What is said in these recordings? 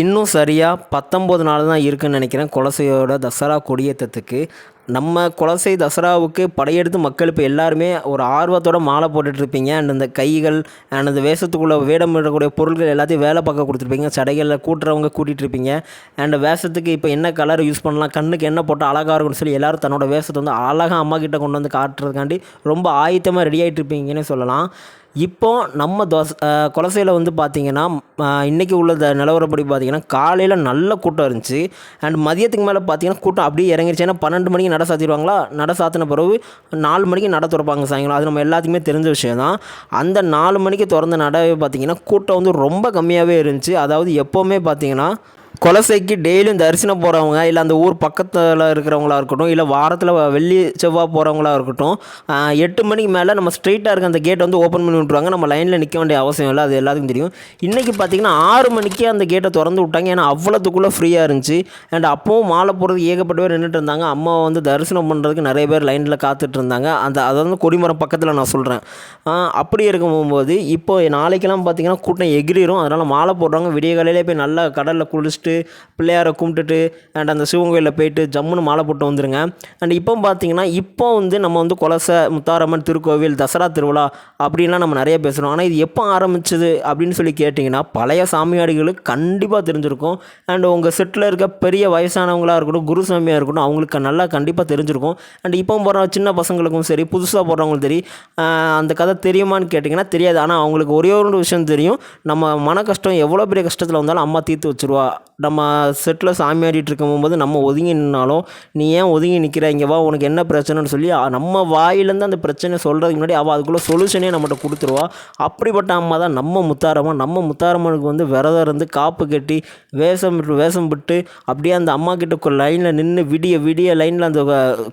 இன்னும் சரியாக பத்தொம்போது நாள் தான் இருக்குன்னு நினைக்கிறேன் குலசையோட தசரா கொடியேற்றத்துக்கு. நம்ம குலசை தசராவுக்கு படையெடுத்து மக்கள் இப்போ எல்லாருமே ஒரு ஆர்வத்தோட மாலை போட்டுட்ருப்பீங்க. அண்ட் இந்த கைகள் அண்ட் இந்த வேஷத்துக்குள்ளே வேடமிடக்கூடிய பொருட்கள் எல்லாத்தையும் வேலை பார்க்க கொடுத்துருப்பீங்க சடைகளில் கூட்டுறவங்க கூட்டிகிட்டு இருப்பீங்க அண்ட் வேஷத்துக்கு இப்போ என்ன கலர் யூஸ் பண்ணலாம் கண்ணுக்கு என்ன போட்டால் அழகாக இருக்கும்னு சொல்லி எல்லோரும் தன்னோட வேஷத்தை வந்து அழகாக அம்மா கிட்ட கொண்டு வந்து காட்டுறதுக்காண்டி ரொம்ப ஆயத்தமாக ரெடி ஆகிட்டு இருப்பீங்கன்னு சொல்லலாம். இப்போ நம்ம தோசை குலசையில் வந்து பார்த்தீங்கன்னா இன்றைக்கி உள்ள த நிலவரப்படி பார்த்திங்கன்னா காலையில் நல்ல கூட்டம் இருந்துச்சு. அண்ட் மதியத்துக்கு மேலே பார்த்தீங்கன்னா கூட்டம் அப்படியே இறங்கிருச்சு. ஏன்னா பன்னெண்டு மணிக்கு நட சாத்திடுவாங்களா? நட சாத்தின பிறகு நாலு மணிக்கு நட திறப்பாங்க சாயங்காலம். அது நம்ம எல்லாத்துக்குமே தெரிஞ்ச விஷயம் தான் அந்த நாலு மணிக்கு திறந்த நடவே பார்த்திங்கன்னா கூட்டம் வந்து ரொம்ப கம்மியாகவே இருந்துச்சு. அதாவது எப்போவுமே பார்த்திங்கன்னா குலசைக்கு டெய்லியும் தரிசனம் போகிறவங்க இல்லை அந்த ஊர் பக்கத்தில் இருக்கிறவங்களா இருக்கட்டும் இல்லை வாரத்தில் வெள்ளி செவ்வாய் போகிறவங்களா இருக்கட்டும் எட்டு மணிக்கு மேலே நம்ம ஸ்ட்ரெயிட்டாக இருக்க அந்த கேட்டை வந்து ஓப்பன் பண்ணி விட்ருவாங்க நம்ம லைனில் நிற்க வேண்டிய அவசியம் இல்லை. அது எல்லாத்துக்கும் தெரியும். இன்றைக்கி பார்த்தீங்கன்னா ஆறு மணிக்கே அந்த கேட்டை திறந்து விட்டாங்க. ஏன்னா அவ்வளோத்துக்குள்ளே ஃப்ரீயாக இருந்துச்சு. அண்ட் அப்போவும் மாலை போகிறது ஏகப்பட்ட பேர் நின்றுட்டு இருந்தாங்க. அம்மா வந்து தரிசனம் பண்ணுறதுக்கு நிறைய பேர் லைனில் காத்துட்டு இருந்தாங்க. அந்த அதை வந்து கொடிமரம் பக்கத்தில் நான் சொல்கிறேன் அப்படி இருக்கும் போகும்போது இப்போ நாளைக்கெல்லாம் பார்த்திங்கன்னா கூட்டம் எகிரிடும் அதனால் மாலை போடுறவங்க விடிய காலையிலே போய் நல்லா கடலில் குளிச்சுட்டு பிள்ளையாரை கும்பிட்டுட்டு அண்ட் அந்த சிவன் கோயிலில் போயிட்டு ஜம்முன்னு மாலை போட்டு வந்துருங்க. அண்ட் இப்போ பார்த்தீங்கன்னா இப்போ வந்து நம்ம வந்து கொலசை முத்தாரம்மன் திருக்கோவில் தசரா திருவிழா அப்படின்லாம் நம்ம நிறைய பேசுகிறோம் ஆனால் இது எப்போ ஆரம்பிச்சது அப்படின்னு சொல்லி கேட்டிங்கன்னா பழைய சாமியாடிகளுக்கு கண்டிப்பாக தெரிஞ்சிருக்கும். அண்ட் உங்கள் செட்டில் இருக்க பெரிய வயசானவங்களாக இருக்கட்டும் குருசாமியாக இருக்கட்டும் அவங்களுக்கு நல்லா கண்டிப்பாக தெரிஞ்சிருக்கும். அண்ட் இப்போ போகிற சின்ன பசங்களுக்கும் சரி புதுசாக போடுறவங்களுக்கும் சரி அந்த கதை தெரியுமான்னு கேட்டிங்கன்னா தெரியாது. ஆனால் அவங்களுக்கு ஒரே ஒரு விஷயம் தெரியும். நம்ம மன கஷ்டம் எவ்வளோ பெரிய கஷ்டத்தில் வந்தாலும் அம்மா தீர்த்து வச்சுருவா நம்ம செட்டில் சாமி ஆடிட்டு இருக்கும்போது நம்ம ஒதுங்கி நின்னாலும் நீ ஏன் ஒதுங்கி நிற்கிற இங்கே வா உனக்கு என்ன பிரச்சனைன்னு சொல்லி நம்ம வாயிலேருந்து அந்த பிரச்சனை சொல்கிறதுக்கு முன்னாடி அவள் அதுக்குள்ளே சொல்யூஷனே நம்மகிட்ட கொடுத்துருவா. அப்படிப்பட்ட அம்மா தான் நம்ம முத்தாரம்மன் நம்ம முத்தாரம்மனுக்கு வந்து விரதம் இருந்து காப்பு கட்டி வேஷம் விட்டு- வேஷம் விட்டு அப்படியே அந்த அம்மா கிட்ட லைனில் நின்று விடிய விடிய லைனில் அந்த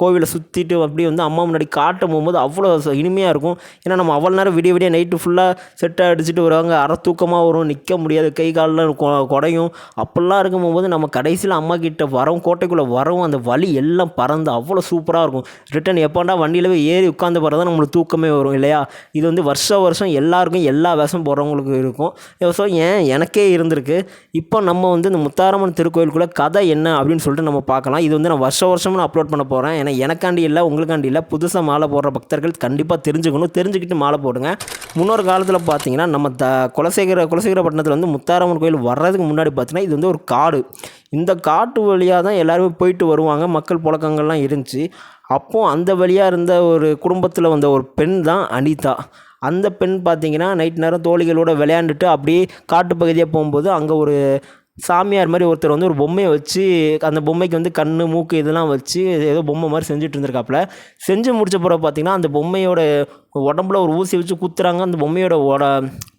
கோவிலை சுற்றிட்டு அப்படியே வந்து அம்மா முன்னாடி காட்டும் போகும்போது அவ்வளோ இனிமையாக இருக்கும். ஏன்னா நம்ம அவ்வளோ நேரம் விடிய விடிய நைட்டு ஃபுல்லாக செட்டை அடிச்சுட்டு வருவாங்க. அரை தூக்கமாக வரும். நிற்க முடியாது. கை காலில் கொ- குடையும். அப்போல்லாம் இருக்கும் போது நம்ம கடைசியில் அம்மா கிட்ட வரோம் கோட்டைக்குள்ளே வரோம் அந்த வலி எல்லாம் பறந்து அவ்வளோ சூப்பராக இருக்கும். ரிட்டன் எப்போண்டா வண்டியில் போய் ஏறி உட்காந்து போகிறது தான் நம்மளுக்கு தூக்கமே வரும் இல்லையா? இது வந்து வருஷ வருஷம் எல்லாருக்கும் எல்லா வேஷம் போகிறவங்களுக்கு இருக்கும். ஸோ ஏன்? எனக்கே இருந்திருக்கு. இப்போ நம்ம வந்து இந்த முத்தாரம்மன் திருக்கோயிலுக்குள்ளே கதை என்ன அப்படின்னு சொல்லிட்டு நம்ம பார்க்கலாம். இது வந்து நான் வருஷம் வருஷமும் நான் அப்லோட் பண்ண போகிறேன் ஏன்னா எனக்காண்டி இல்லை உங்களுக்காண்டி இல்லை. புதுசாக மாலை போடுற பக்தர்கள் கண்டிப்பாக தெரிஞ்சுக்கணும். தெரிஞ்சுக்கிட்டு மாலை போடுங்க. முன்னொரு காலத்தில் பார்த்தீங்கன்னா நம்ம த குலசேகர குலசேகர பட்டணத்தில் வந்து முத்தாரம்மன் கோயில் வர்றதுக்கு முன்னாடி பார்த்தீங்கன்னா இது வந்து ஒரு காடு. இந்த காட்டு வழியாக தான் எல்லாருமே போயிட்டு வருவாங்க. மக்கள் புழக்கங்கள்லாம் இருந்துச்சு. அப்போது அந்த வழியாக இருந்த ஒரு குடும்பத்தில் வந்த ஒரு பெண் தான் அனிதா. அந்த பெண் பார்த்தீங்கன்னா நைட் நேரம் தோழிகளோடு விளையாண்டுட்டு அப்படியே காட்டு பகுதியாக போகும்போது அங்கே ஒரு சாமியார் மாதிரி ஒருத்தர் வந்து ஒரு பொம்மையை வச்சு அந்த பொம்மைக்கு வந்து கண் மூக்கு இதெல்லாம் வச்சு ஏதோ பொம்மை மாதிரி செஞ்சுட்டு இருந்திருக்காப்புல. செஞ்சு முடிச்ச பிறகு பார்த்தீங்கன்னா அந்த பொம்மையோட உடம்புல ஒரு ஊசி வச்சு குத்துறாங்க அந்த பொம்மையோட உட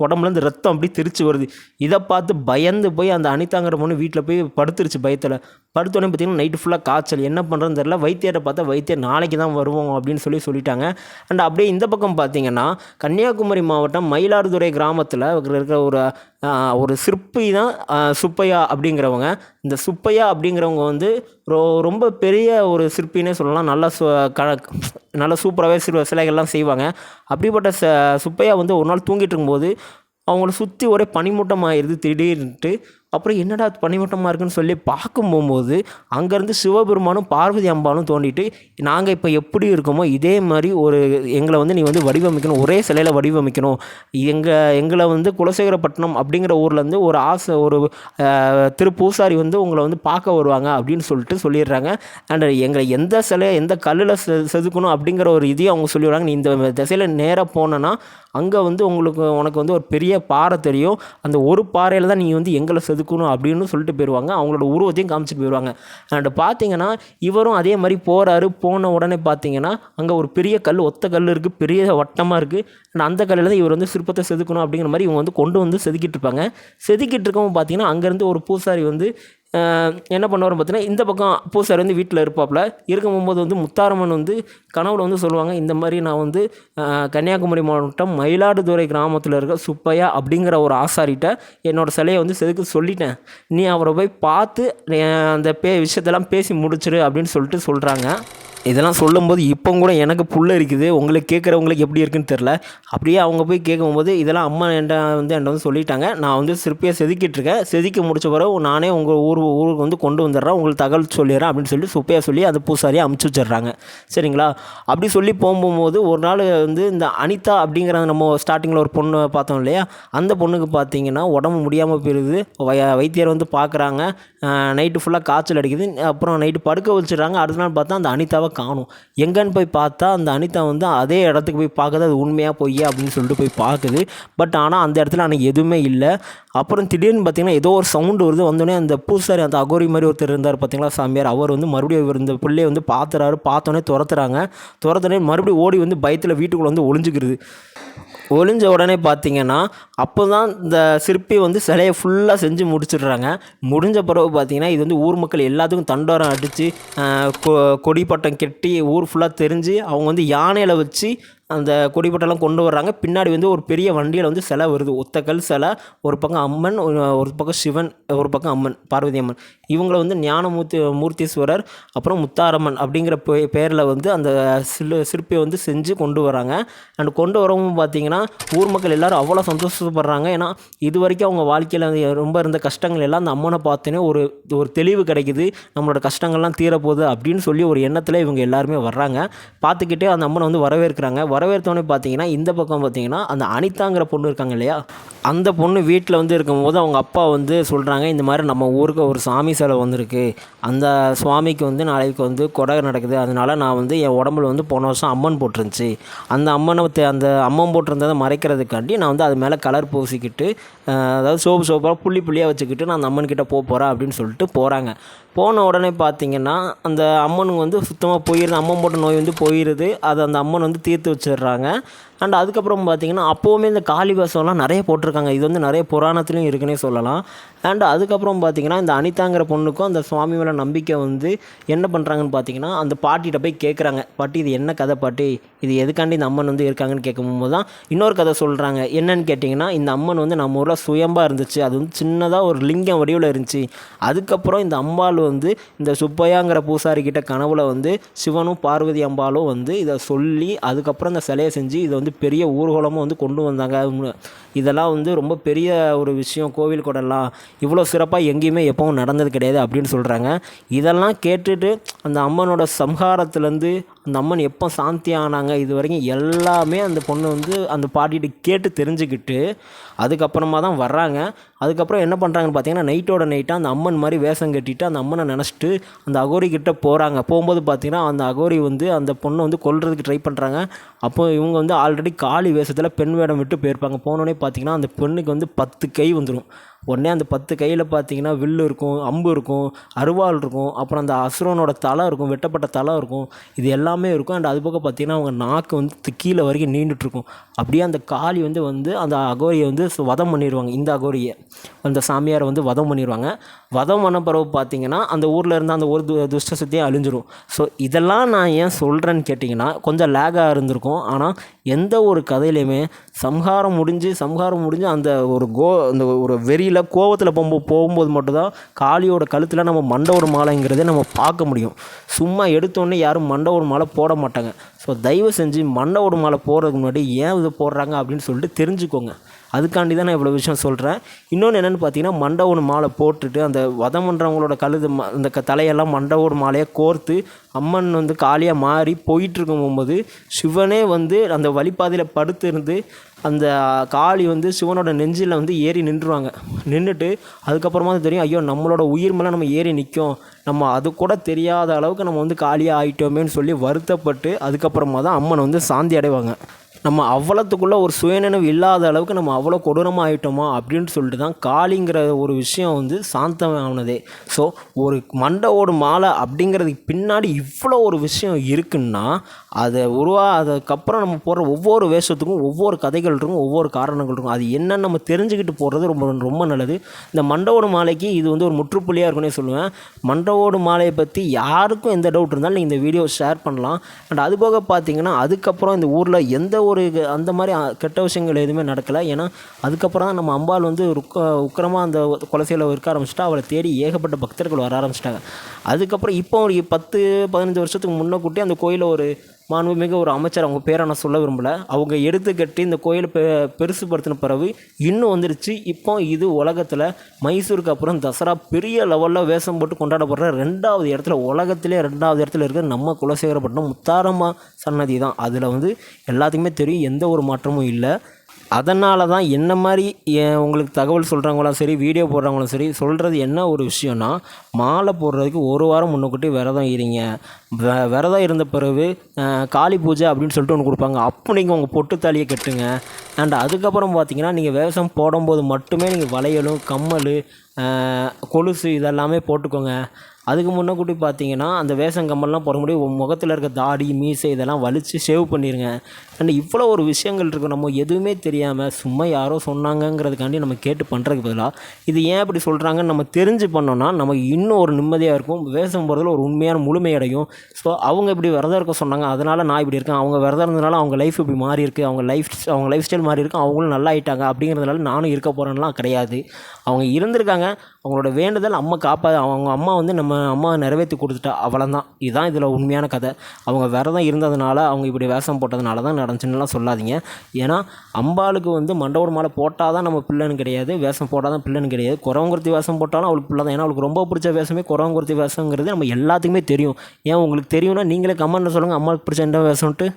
உடம்புலேருந்து ரத்தம் அப்படி தெரிச்சு வருது. இதை பார்த்து பயந்து போய் அந்த அனிதாங்கிற பொண்ணு வீட்டில் போய் படுத்துருச்சு பயத்தில். படுத்தோடனே பார்த்தீங்கன்னா நைட்டு ஃபுல்லாக காய்ச்சல். என்ன பண்ணுறதுன்னு தெரில வைத்தியரை பார்த்தா வைத்தியர் நாளைக்கு தான் வருவோம் அப்படின்னு சொல்லி சொல்லிட்டாங்க. அண்ட் அப்படியே இந்த பக்கம் பார்த்தீங்கன்னா கன்னியாகுமரி மாவட்டம் மயிலாடுதுறை கிராமத்தில் இருக்கிற ஒரு ஒரு சிற்பி தான் சுப்பையா அப்படிங்கிறவங்க. இந்த சுப்பையா அப்படிங்கிறவங்க வந்து ரோ ரொம்ப பெரிய ஒரு சிற்பின்னே சொல்லலாம். நல்லா சு க நல்லா சூப்பராகவே சிறு சிலைகள்லாம் செய்வாங்க. அப்படிப்பட்ட ச சுப்பையா வந்து ஒரு நாள் தூங்கிட்டு இருக்கும்போது அவங்கள சுற்றி ஒரே பனிமூட்டமாயிருது திடீர்னுட்டு. அப்புறம் என்னடா அது பனிமூட்டமாக இருக்குன்னு சொல்லி பார்க்கும் போகும்போது அங்கேருந்து சிவபெருமானும் பார்வதி அம்பாலும் தோண்டிட்டு நாங்கள் இப்போ எப்படி இருக்கோமோ இதே மாதிரி ஒரு எங்களை வந்து நீ வந்து வடிவமைக்கணும் ஒரே சிலையில் வடிவமைக்கணும். எங்கள் எங்களை வந்து குலசேகரப்பட்டினம் அப்படிங்கிற ஊர்லேருந்து ஒரு ஆசை ஒரு திரு பூசாரி வந்து உங்களை வந்து பார்க்க வருவாங்க அப்படின்னு சொல்லிட்டு சொல்லிடுறாங்க. அண்ட் எங்களை எந்த சிலை எந்த கல்லில் செ செதுக்கணும் அப்படிங்கிற ஒரு இதையும் அவங்க சொல்லிடுறாங்க. நீ இந்த திசையில் நேராக போனேன்னா அங்கே வந்து உங்களுக்கு உனக்கு வந்து ஒரு பெரிய பாறை தெரியும். அந்த ஒரு பாறையில் தான் நீ வந்து எங்களை செதுக்கணும் அப்படின்னு சொல்லிட்டு போயிடுவாங்க. அவங்களோட உருவத்தையும் காமிச்சிட்டு போயிடுவாங்க. அண்ட் பார்த்தீங்கன்னா இவரும் அதே மாதிரி போகிறாரு போன உடனே பார்த்தீங்கன்னா அங்கே ஒரு பெரிய கல் ஒத்த கல் இருக்குது பெரிய வட்டமாக இருக்குது அண்ட் அந்த கல்லில் தான் இவர் வந்து சிற்பத்தை செதுக்கணும் அப்படிங்கிற மாதிரி இவங்க வந்து கொண்டு வந்து செதுக்கிட்டு இருப்பாங்க. செதுக்கிட்டு இருக்கவும் பார்த்தீங்கன்னா அங்கேருந்து ஒரு பூசாரி வந்து என்ன பண்ணுவார் பார்த்தீங்கன்னா இந்த பக்கம் பூசாரி வந்து வீட்டில் இருப்பாப்புல. இருக்கும் போகும்போது வந்து முத்தாரம்மன் வந்து கனவுல வந்து சொல்லுவாங்க இந்த மாதிரி நான் வந்து கன்னியாகுமரி மாவட்டம் மயிலாடுதுறை கிராமத்தில் இருக்க சுப்பையா அப்படிங்கிற ஒரு ஆசாரிட்ட என்னோட சிலையை வந்து செதுக்க சொல்லிட்டேன். நீ அவரை போய் பார்த்து அந்த பே விஷயத்தெல்லாம் பேசி முடிச்சிரு அப்படின்னு சொல்லிட்டு சொல்கிறாங்க இதெல்லாம் சொல்லும்போது இப்போ கூட எனக்கு புல் இருக்குது உங்களுக்கு கேட்குறவங்களுக்கு எப்படி இருக்குன்னு தெரில அப்படியே அவங்க போய் கேட்கும்போது இதெல்லாம் அம்மா என்கிட்ட வந்து என்கிட்ட வந்து சொல்லிட்டாங்க. நான் வந்து சிற்பியாக செதுக்கிட்டு இருக்கேன். செதுக்கி முடிச்ச பிறகு நானே உங்கள் ஊர் ஊருக்கு வந்து கொண்டு வந்துடுறேன் உங்களுக்கு தகவல் சொல்லிடுறேன் அப்படின்னு சொல்லி சுப்பையாக சொல்லி அந்த பூசாரியை அமுச்சு வச்சிடுறாங்க. சரிங்களா? அப்படி சொல்லி போகும்போது ஒரு நாள் வந்து இந்த அனிதா அப்படிங்கிற நம்ம ஸ்டார்டிங்கில் ஒரு பொண்ணு பார்த்தோம் இல்லையா? அந்த பொண்ணுக்கு பார்த்தீங்கன்னா உடம்பு முடியாமல் போயிடுது வய வைத்தியர் வந்து பார்க்குறாங்க. நைட்டு ஃபுல்லாக காய்ச்சல் அடிக்குது. அப்புறம் நைட்டு படுக்க வச்சிடுறாங்க. அடுத்த நாள் பார்த்தா அந்த அனிதாவை காணும். எங்கன்னு போய் பார்த்தா அந்த அனிதா வந்து அதே இடத்துக்கு போய் பார்க்குது. அது உண்மையாக பொய்யா அப்படின்னு சொல்லிட்டு போய் பார்க்குது. பட் ஆனால் அந்த இடத்துல அன்றைக்கி எதுவுமே இல்லை. அப்புறம் திடீர்னு பார்த்தீங்கன்னா ஏதோ ஒரு சவுண்டு வருது. வந்தோடனே அந்த பூசாரி அந்த அகோரி மாதிரி ஒருத்தர் இருந்தார் பார்த்தீங்களா சாமியார். அவர் வந்து மறுபடியும் இவர் இந்த பிள்ளையை வந்து பார்த்துறாரு பார்த்தோன்னே துரத்துறாங்க. துரத்துனே மறுபடியும் ஓடி வந்து பயத்தில் வீட்டுக்குள்ளே வந்து ஒளிஞ்சுக்கிறது ஒளிஞ்ச உடனே பார்த்தீங்கன்னா அப்போ தான் இந்த சிற்பி வந்து சிலையை ஃபுல்லாக செஞ்சு முடிச்சிடுறாங்க. முடிஞ்ச பிறகு பார்த்தீங்கன்னா இது வந்து ஊர் மக்கள் எல்லாத்துக்கும் தண்டோரம் அடித்து கொடி பட்டம் கட்டி ஊர் ஃபுல்லாக தெரிஞ்சு அவங்க வந்து யானையில் வச்சு அந்த கொடிப்பட்டெல்லாம் கொண்டு வர்றாங்க. பின்னாடி வந்து ஒரு பெரிய வண்டியில் வந்து சிலை வருது. ஒத்தக்கல் சிலை ஒரு பக்கம் அம்மன் ஒரு ஒரு பக்கம் சிவன் ஒரு பக்கம் அம்மன் பார்வதி அம்மன். இவங்களை வந்து ஞானமூர்த்தி மூர்த்தீஸ்வரர் அப்புறம் முத்தாரம்மன் அப்படிங்கிற பே பேரில் வந்து அந்த சிலு சிற்பியை வந்து செஞ்சு கொண்டு வராங்க. அண்ட் கொண்டு வரவும் பார்த்தீங்கன்னா ஊர் மக்கள் எல்லோரும் அவ்வளோ சந்தோஷப்படுறாங்க. ஏன்னா இது வரைக்கும் அவங்க வாழ்க்கையில் ரொம்ப இருந்த கஷ்டங்கள் எல்லாம் அந்த அம்மனை பார்த்தோன்னே ஒரு ஒரு தெளிவு கிடைக்குது. நம்மளோட கஷ்டங்கள்லாம் தீரப்போகுது அப்படின்னு சொல்லி ஒரு எண்ணத்தில் இவங்க எல்லாருமே வர்றாங்க. பார்த்துக்கிட்டே அந்த அம்மனை வந்து வரவேற்கிறாங்க. வரவேற்றோன்னே பார்த்தீங்கன்னா இந்த பக்கம் பார்த்தீங்கன்னா அந்த அனிதாங்கிற பொண்ணு இருக்காங்க இல்லையா? அந்த பொண்ணு வீட்டில் வந்து இருக்கும்போது அவங்க அப்பா வந்து சொல்கிறாங்க இந்த மாதிரி நம்ம ஊருக்கு ஒரு சாமி செலவு வந்திருக்கு. அந்த சுவாமிக்கு வந்து நாளைக்கு வந்து கொடை நடக்குது. அதனால நான் வந்து என் உடம்புல வந்து போன வருஷம் அம்மன் போட்டிருந்துச்சி. அந்த அம்மனை அந்த அம்மன் போட்டிருந்ததை மறைக்கிறதுக்காண்டி நான் வந்து அது மேலே கலர் பூசிக்கிட்டு அதாவது சோப்பு சோப்பாக புள்ளி புள்ளியாக வச்சுக்கிட்டு நான் அந்த அம்மன்கிட்ட போக போகிறேன் அப்படின்னு சொல்லிட்டு போகிறாங்க போன உடனே பார்த்தீங்கன்னா அந்த அம்மனுக்கு வந்து சுத்தமாக போயிடுது அம்மன் போட்ட நோய் வந்து போயிடுது அது அந்த அம்மன் வந்து தீர்த்து வச்சிடுறாங்க. அண்ட் அதுக்கப்புறம் பார்த்தீங்கன்னா அப்போவுமே இந்த காளிவேஷம்லாம் நிறைய போட்டிருக்காங்க. இது வந்து நிறைய புராணத்துலேயும் இருக்குன்னே சொல்லலாம். அண்ட் அதுக்கப்புறம் பார்த்தீங்கன்னா இந்த அனிதாங்கிற பொண்ணுக்கும் அந்த சுவாமி மேலே நம்பிக்கை வந்து என்ன பண்ணுறாங்கன்னு பார்த்தீங்கன்னா அந்த பாட்டிகிட்ட போய் கேட்குறாங்க பாட்டி இது என்ன கதை பாட்டி? இது எதுக்காண்டி இந்த அம்மன் வந்து இருக்காங்கன்னு கேட்கும்போது தான் இன்னொரு கதை சொல்கிறாங்க என்னன்னு கேட்டிங்கன்னா இந்த அம்மன் வந்து நம்ம ஊரில் சுயம்பாக இருந்துச்சு. அது வந்து சின்னதாக ஒரு லிங்கம் வடிவில் இருந்துச்சு. அதுக்கப்புறம் இந்த அம்பாள் வந்து இந்த சுப்பையாங்கிற பூசாரி கிட்ட கனவுல வந்து சிவனும் பார்வதி அம்பாலும் வந்து இதை சொல்லி அதுக்கப்புறம் இந்த சிலையை செஞ்சு இதை வந்து பெரிய ஊர்வலமும் வந்து கொண்டு வந்தாங்க. இதெல்லாம் வந்து ரொம்ப பெரிய ஒரு விஷயம். கோவில் கொடெல்லாம் இவ்வளோ சிறப்பாக எங்கேயுமே எப்பவும் நடந்தது கிடையாது அப்படின்னு சொல்கிறாங்க இதெல்லாம் கேட்டுட்டு அந்த அம்மனோட சம்ஹாரத்துலேருந்து அந்த அம்மன் எப்போ சாந்தி ஆனாங்க இது வரைக்கும் எல்லாமே அந்த பொண்ணு வந்து அந்த பாட்டிகிட்ட கேட்டு தெரிஞ்சுக்கிட்டு அதுக்கப்புறமா தான் வர்றாங்க. அதுக்கப்புறம் என்ன பண்ணுறாங்கன்னு பார்த்தீங்கன்னா நைட்டோட நைட்டாக அந்த அம்மன் மாதிரி வேஷம் கட்டிட்டு அந்த அம்மனை நினச்சிட்டு அந்த அகோரி கிட்டே போகிறாங்க போகும்போது பார்த்தீங்கன்னா அந்த அகோரி வந்து அந்த பொண்ணை வந்து கொல்றதுக்கு ட்ரை பண்ணுறாங்க அப்போ இவங்க வந்து ஆல்ரெடி காளி வேஷத்தில் பெண் வேடம் விட்டு போயிருப்பாங்க. போனோடனே பார்த்தீங்கன்னா அந்த பெண்ணுக்கு வந்து பத்து கை வந்துடும் உடனே அந்த பத்து கையில் பார்த்தீங்கன்னா வில்லு இருக்கும் அம்பு இருக்கும் அருவாள் இருக்கும் அப்புறம் அந்த அசுரனோட தலை இருக்கும் வெட்டப்பட்ட தலை இருக்கும். இது எல்லாமே இருக்கும். அண்ட் அது பக்கம் பார்த்தீங்கன்னா அவங்க நாக்கு வந்து கீழே வரைக்கும் நீண்டுட்டுருக்கும் அப்படியே அந்த காளி வந்து வந்து அந்த அகோரியை வந்து வதம் பண்ணிடுவாங்க இந்த அகோரியை. அந்த சாமியாரை வந்து வதம் பண்ணிடுவாங்க வதம் பண்ண பிறகு பார்த்தீங்கன்னா அந்த ஊரில் இருந்த அந்த ஒரு து- துஷ்ட சக்தியும் அழிஞ்சிரும். ஸோ இதெல்லாம் நான் ஏன் சொல்கிறேன்னு கேட்டிங்கன்னா கொஞ்சம் லேகாக இருந்திருக்கும். ஆனால் எந்த ஒரு கதையிலையுமே சம்ஹாரம் முடிஞ்சு சம்ஹாரம் முடிஞ்சு அந்த ஒரு கோ அந்த ஒரு வெறியில் கோவத்தில் போகும்போது போகும்போது மட்டும்தான் காளியோட கழுத்தில் நம்ம மண்டவோட மாலைங்கிறதே நம்ம பார்க்க முடியும். சும்மா எடுத்தோடனே யாரும் மண்டவோட மாலை போட மாட்டாங்க. ஸோ தயவு செஞ்சு மண்டவோட மாலை போடுறதுக்கு முன்னாடி ஏன் இது போடுறாங்க அப்படின்னு சொல்லிட்டு தெரிஞ்சுக்கோங்க. அதுக்காண்டி தான் நான் இவ்வளோ விஷயம் சொல்கிறேன் இன்னொன்று என்னென்னு பார்த்தீங்கன்னா மண்டவோட மாலை போட்டுட்டு அந்த வதம் பண்ணுறவங்களோட கழுது ம அந்த க தலையெல்லாம் மண்டபம் மாலையை கோர்த்து அம்மன் வந்து காளியாக மாறி போயிட்டுருக்கும் போகும்போது சிவனே வந்து அந்த வழிப்பாதையில் படுத்திருந்து அந்த காளி வந்து சிவனோட நெஞ்சில் வந்து ஏறி நின்றுவாங்க. நின்றுட்டு அதுக்கப்புறமா தான் தெரியும் ஐயோ நம்மளோட உயிர் மேலே நம்ம ஏறி நிற்கும் நம்ம அது கூட தெரியாத அளவுக்கு நம்ம வந்து காளியாக ஆயிட்டோமேன்னு சொல்லி வருத்தப்பட்டு அதுக்கப்புறமா தான் அம்மன் வந்து சாந்தி அடைவாங்க. நம்ம அவ்வளோத்துக்குள்ள ஒரு சுயநினைவு இல்லாத அளவுக்கு நம்ம அவ்வளோ கொடூரமாக ஆகிட்டோமா அப்படின்னு சொல்லிட்டு தான் காளிங்கிற ஒரு விஷயம் வந்து சாந்தம் ஆனதே ஸோ ஒரு மண்டவோடு மாலை அப்படிங்கிறதுக்கு பின்னாடி இவ்வளோ ஒரு விஷயம் இருக்குன்னா அதை உருவா அதுக்கப்புறம் நம்ம போடுற ஒவ்வொரு வேஷத்துக்கும் ஒவ்வொரு கதைகள் இருக்கும் ஒவ்வொரு காரணங்கள் இருக்கும். அது என்னன்னு நம்ம தெரிஞ்சுக்கிட்டு போடுறது ரொம்ப ரொம்ப நல்லது. இந்த மண்டவோடு மாலைக்கு இது வந்து ஒரு முற்றுப்புள்ளியாக இருக்குன்னே சொல்லுவேன். மண்டவோடு மாலையை பற்றி யாருக்கும் எந்த டவுட் இருந்தாலும் நீங்கள் இந்த வீடியோ ஷேர் பண்ணலாம். அண்ட் அது போக பார்த்தீங்கன்னா அதுக்கப்புறம் இந்த ஊரில் எந்த ஒரு அந்த மாதிரி கெட்ட விஷயங்கள் எதுவுமே நடக்கலை. ஏன்னா அதுக்கப்புறம் தான் நம்ம அம்பாள் வந்து ருக்க உக்கிரமாக அந்த குலசையில் இருக்க ஆரம்பிச்சிட்டா அவளை தேடி ஏகப்பட்ட பக்தர்கள் வர ஆரம்பிச்சிட்டாங்க. அதுக்கப்புறம் இப்போ ஒரு பத்து பதினஞ்சு வருஷத்துக்கு முன்னே கூட்டி அந்த கோயிலில் ஒரு மாண்புமிகு ஒரு அமைச்சர் அவங்க பேரை நான் சொல்ல விரும்பல. அவங்க எடுத்து கட்டி இந்த கோயிலை பெ பெருசுப்படுத்தின பிறகு இன்னும் வந்துருச்சு. இப்போ இது உலகத்தில் மைசூருக்கு அப்புறம் தசரா பெரிய லெவலில் வேஷம் போட்டு கொண்டாடப்படுற ரெண்டாவது இடத்துல உலகத்திலே ரெண்டாவது இடத்துல இருக்கிற நம்ம குலசேகரப்பட்டினம் முத்தாரம்மா சன்னதி தான். அதில் வந்து எல்லாத்துக்குமே தெரியும் எந்த ஒரு மாற்றமும் இல்லை. அதனால தான் என்ன மாதிரி உங்களுக்கு தகவல் சொல்கிறவங்களும் சரி வீடியோ போடுறவங்களும் சரி சொல்கிறது என்ன ஒரு விஷயம்னா மாலை போடுறதுக்கு ஒரு வாரம் முன்னக்கூட்டி விரதம் இருங்க. விரதம் இருந்த பிறகு காளி பூஜை அப்படின்னு சொல்லிட்டு ஒன்று கொடுப்பாங்க. அப்போ நீங்கள் உங்கள் பொட்டு தாலியை கட்டுங்க. அண்ட் அதுக்கப்புறம் பார்த்தீங்கன்னா நீங்கள் வேஷம் போடும்போது மட்டுமே நீங்கள் வளையலும் கம்மல் கொலுசு இதெல்லாமே போட்டுக்கோங்க. அதுக்கு முன்னக்கூட்டி பார்த்தீங்கன்னா அந்த வேஷங்கம்பெல்லாம் போட முடியும் உன் முகத்தில் இருக்க தாடி மீசை இதெல்லாம் வலித்து ஷேவ் பண்ணிடுங்க அண்ட் இவ்வளோ ஒரு விஷயங்கள் இருக்குது நம்ம எதுவுமே தெரியாமல் சும்மா யாரோ சொன்னாங்கங்கிறதுக்காண்டி நம்ம கேட்டு பண்ணுறதுக்கு பதிலாக இது ஏன் இப்படி சொல்கிறாங்கன்னு நம்ம தெரிஞ்சு பண்ணோன்னா நமக்கு இன்னும் ஒரு நிம்மதியாக இருக்கும். வேஷம் போகிறதுல ஒரு உண்மையான முழுமை அடையும். ஸோ அவங்க இப்படி விரதம் இருக்க சொன்னாங்க. அதனால் நான் இப்படி இருக்கேன். அவங்க விரதம் இருந்தனால அவங்க லைஃப் இப்படி மாறி இருக்கு. அவங்க லைஃப் அவங்க லைஃப் ஸ்டைல் மாறி இருக்கு. அவங்களும் நல்லா ஆயிட்டாங்க. அப்படிங்கிறதுனால நானும் இருக்க போகிறேன்லாம் கிடையாது. அவங்க இருந்திருக்காங்க. அவங்களோட வேண்டுதல் அம்மா காப்பா அவங்க அம்மா வந்து நம்ம அம்மா நிறைவேற்றி கொடுத்துட்டா அவ்வளோதான் இதுதான் இதில் உண்மையான கதை. அவங்க விரதம் இருந்ததுனால அவங்க இப்படி வேஷம் போட்டதுனால தான் நடந்துச்சுன்னுலாம் சொல்லாதீங்க. ஏன்னா அம்பாளுக்கு வந்து மண்டபோட மாலை போட்டால் தான் நம்ம பிள்ளைன்னு கிடையாது வேஷம் போட்டால் தான் பிள்ளைன்னு கிடையாது. குறவங்குருத்தி வேஷம் போட்டாலும் அவளுக்கு பிள்ளை தான் ஏன்னா அவளுக்கு ரொம்ப பிடிச்ச வேஷமே குறவங்குருத்தி வேஷங்கிறது நம்ம எல்லாத்துக்குமே தெரியும். ஏன் உங்களுக்கு தெரியும்னா நீங்களே கமெண்ட்டில் சொல்லுங்கள் அம்மாவுக்கு பிடிச்ச என்ன வேஷம்ன்ட்டு.